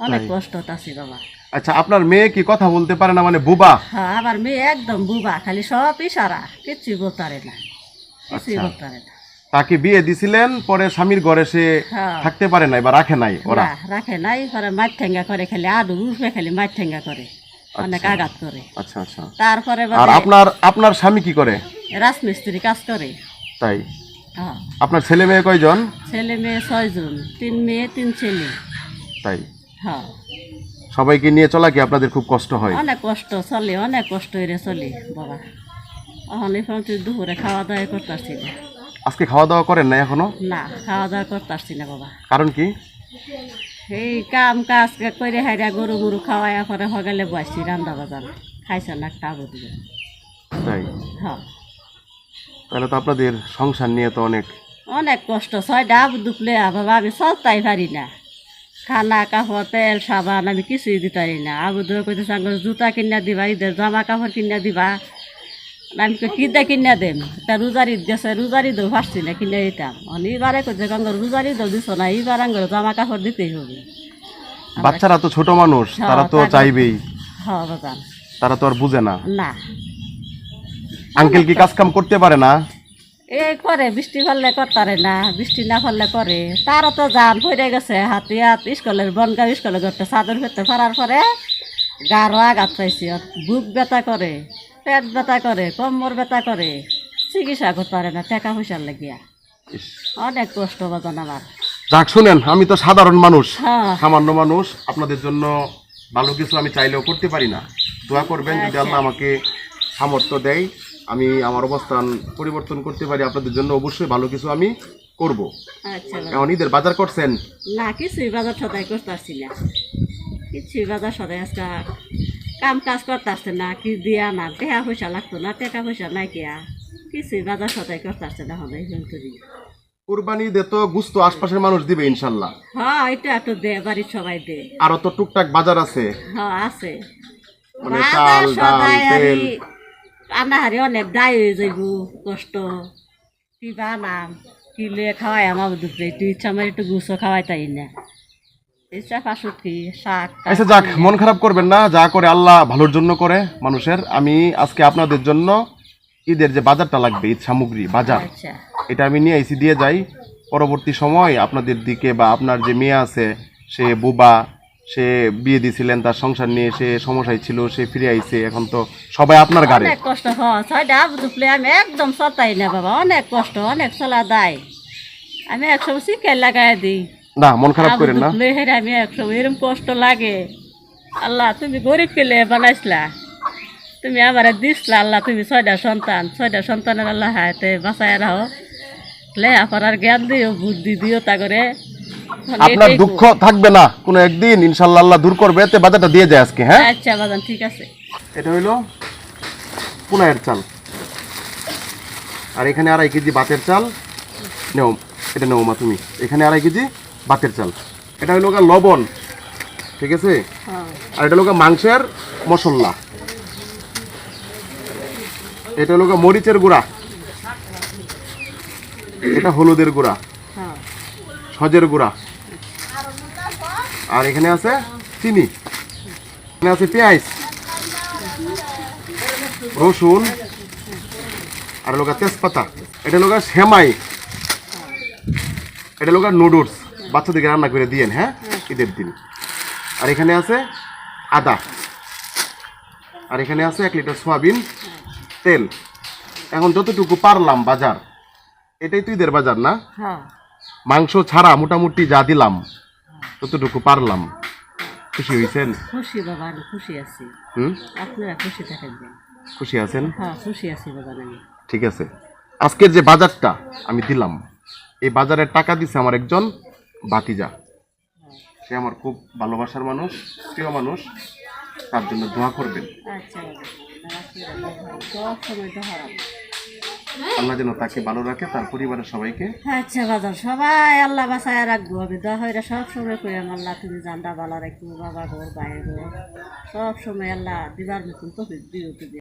অনেক কষ্ট আছি বাবা। আচ্ছা আপনার মেয়ে কি কথা বলতে পারে না মানে বুবা? হ্যাঁ আমার মেয়ে একদম বুবা খালি সব ইশারা কিচ্ছুই বলতে পারে না কিছুই আচ্ছা। বলতে পারে না। তাকে বিয়ে দিছিলেন পরে স্বামীর ঘরে সে হ্যাঁ। থাকতে পারে নাই বা রাখে নাই ওরা? রাখে নাই পরে মাছ ঠেঙ্গা করে খালি আলু রুফে খালি মাছ ঠেঙ্গা করে অনেক আঘাত করে। আচ্ছা আচ্ছা। তারপরে আর আপনার আপনার স্বামী কি করে? রাজমিস্ত্রি কাজ করে। তাই? হ্যাঁ। আপনার ছেলে মেয়ে কয়জন? ছেলে মেয়ে ছয়জন তিন মেয়ে তিন ছেলে। তাই। হ্যাঁ। সবাইকে নিয়ে চলা কি আপনাদের খুব কষ্ট হয়? অনেক কষ্ট চলে অনেক কষ্ট হয়ে চলি বাবা। এখন এই পর্যন্ত দুপুরে খাওয়া দাওয়া করতে পারছি না। আজকে খাওয়া দাওয়া করেন না এখনও? না খাওয়া দাওয়া করতে পারছি না বাবা। কারণ কি? এই কাম কাজ করে হাইরা গরু গরু খাওয়াইয়া পরে সকালে বসছি রান্দা বাজার। খাইছে না একটা আবু দিবে তাই? হ্যাঁ। তাহলে তো আপনাদের সংসার নিয়ে তো অনেক অনেক কষ্ট ছয়টা আবু দুপলে বাবা আমি চলতাই পারি না। খানা কাপড় তেল সাবান আমি কিছুই দিতে পারি না। আবু দুয়ে কইতে সাঙ্গ জুতা কিনা দিবা ঈদের জামা কাপড় কিনা দিবা। আমি কিদা কিনা দেম? তা রোজারি গেছে রোজারি দৌ পারছি না কিনে দিতাম। এবারে কইছে গঙ্গ রোজারি দৌ দিছ না এইবার আঙ্গর জামা কাপড় দিতেই হবে। বাচ্চারা তো ছোট মানুষ হ্যাঁ, তারা তো চাইবেই। হ্যাঁ তারা তো আর বুঝে না। না। আঙ্কেল কি কাজ কাম করতে পারে না? এই করে বৃষ্টি ফেললে করতারে না বৃষ্টি না ফেললে করে। তারও তো যান পড়ে গেছে হাতি হাত স্কুলের বনগাঁও স্কুলে করতে চাদর ফেরতে ফেরার পরে গারো আঘাত পাইছি বুক ব্যথা করে পেট ব্যথা করে কোমর ব্যথা করে। চিকিৎসা করতে পারে না টাকা পয়সার লাগিয়া। অনেক কষ্ট বাজান আমার। যাক শুনেন আমি তো সাধারণ মানুষ হ্যাঁ। সামান্য মানুষ আপনাদের জন্য ভালো কিছু আমি চাইলেও করতে পারি না। দোয়া করবেন যদি আচ্ছা। আল্লাহ আমাকে সামর্থ্য দেয়। আমি আমার অবস্থান পরিবর্তন করতে পারি আপনাদের জন্য অবশ্যই ভালো কিছু আমি করব। আচ্ছা। এখন ঈদের বাজার করছেন? না কিছুই বাজার সদাই করতে পারছি না। কিছুই বাজার সদাই আজকে কাম কাজ করতে আসছে না কি দিয়া না টাকা পয়সা লাগতো না টাকা পয়সা নাই কিয়া। কিছুই বাজার সদাই করতে আসছে না হবে কোরবানি ঈদে তো গুস্ত আশপাশের মানুষ দিবে ইনশাল্লাহ। হ্যাঁ এটা একটু দে বাড়ির সবাই দে। আরও তো টুকটাক বাজার আছে। হ্যাঁ আছে। মানে বাজার চাল ডাল তেল। আরি আনাহারি অনেক দায় হয়ে যাইব কষ্ট। কি বানাম কি লিয়ে খাওয়াই আমার দুপুরে একটু ইচ্ছা আমার একটু গুছো খাওয়াই তাই না। আচ্ছা যাক মন খারাপ করবেন না যা করে আল্লাহ ভালোর জন্য করে মানুষের। আমি আজকে আপনাদের জন্য ঈদের যে বাজারটা লাগবে ঈদ সামগ্রী বাজার আচ্ছা। এটা আমি নিয়ে আইসি দিয়ে যাই। পরবর্তী সময় আপনাদের দিকে বা আপনার যে মেয়ে আছে সে বুবা সে বিয়ে দিয়েছিলেন তার সংসার নিয়ে সে সমস্যায় ছিল সে ফিরে আইছে এখন তো সবাই আপনার গাড়ি। অনেক কষ্ট হয় ছয়টা দুপুরে আমি একদম সতাই না বাবা অনেক কষ্ট অনেক চলা দায় আমি একসময় শিখে লাগাই দিই। না মন খারাপ করেন না। হেরে আমি একসময় এরকম কষ্ট লাগে। আল্লাহ তুমি গরিব পেলে বানাইছিলা? তুমি আমার দিসলা আল্লাহ তুমি ছয়টা সন্তান ছয়টা সন্তানের আল্লাহ হাতে বাঁচায় রাখো। লেহা পড়ার জ্ঞান দিও বুদ্ধি দিও তা করে। আপনার দুঃখ থাকবে না। কোনো একদিন ইনশাল্লাহ আল্লাহ দূর করবে তে বাজারটা দিয়ে যায় আজকে হ্যাঁ? আচ্ছা বাজান ঠিক আছে। এটা হইল পুনায়ের চাল। আর এখানে আড়াই কেজি বাতের চাল। নেও এটা নেও মা তুমি। এখানে আড়াই কেজি বাতের চাল। এটা হইল গা লবণ ঠিক আছে? হ্যাঁ। আর এটা হলো গা মাংসের মশলা। এটা হলো গা মরিচের গুঁড়া। এটা হলুদের গুঁড়া। সজের গুঁড়া আর এখানে আছে চিনি। এখানে আছে পেঁয়াজ। রসুন। আর লোকা তেজপাতা। এটা লোকা সেমাই। এটা লোকা নুডলস। বাচ্চাদেরকে রান্না করে দিয়েন হ্যাঁ? ঈদের দিন। আর এখানে আছে আদা। আর এখানে আছে এক লিটার সয়াবিন তেল। এখন যতটুকু পারলাম বাজার, এটাই তো ঈদের বাজার না? হ্যাঁ। মাংস ছাড়া মোটামুটি যা দিলাম ততটুকু পারলাম। খুশি হয়েছেন খুশি বাবা আমি খুশি আছি। হুম? আপনারা খুশি থাকেন খুশি আছেন? হ্যাঁ খুশি আছি বাবা আমি। ঠিক আছে। আজকের যে বাজারটা আমি দিলাম এই বাজারের টাকা দিছে আমার একজন বাতিজা সে আমার খুব ভালোবাসার মানুষ প্রিয় মানুষ। তার জন্য দোয়া করবেন। আচ্ছা আল্লাহ যেন তাকে ভালো রাখে তার পরিবারের সবাইকে। আচ্ছা বাজার সবাই আল্লাহ বাসায় রাখব। আমি দা হইরা সব সময় কই আল্লাহ তুমি জানটা ভালো রাখব বাবা গো ভাই গো। সব সময় আল্লাহ দিবার মতন তো দিও তুমি।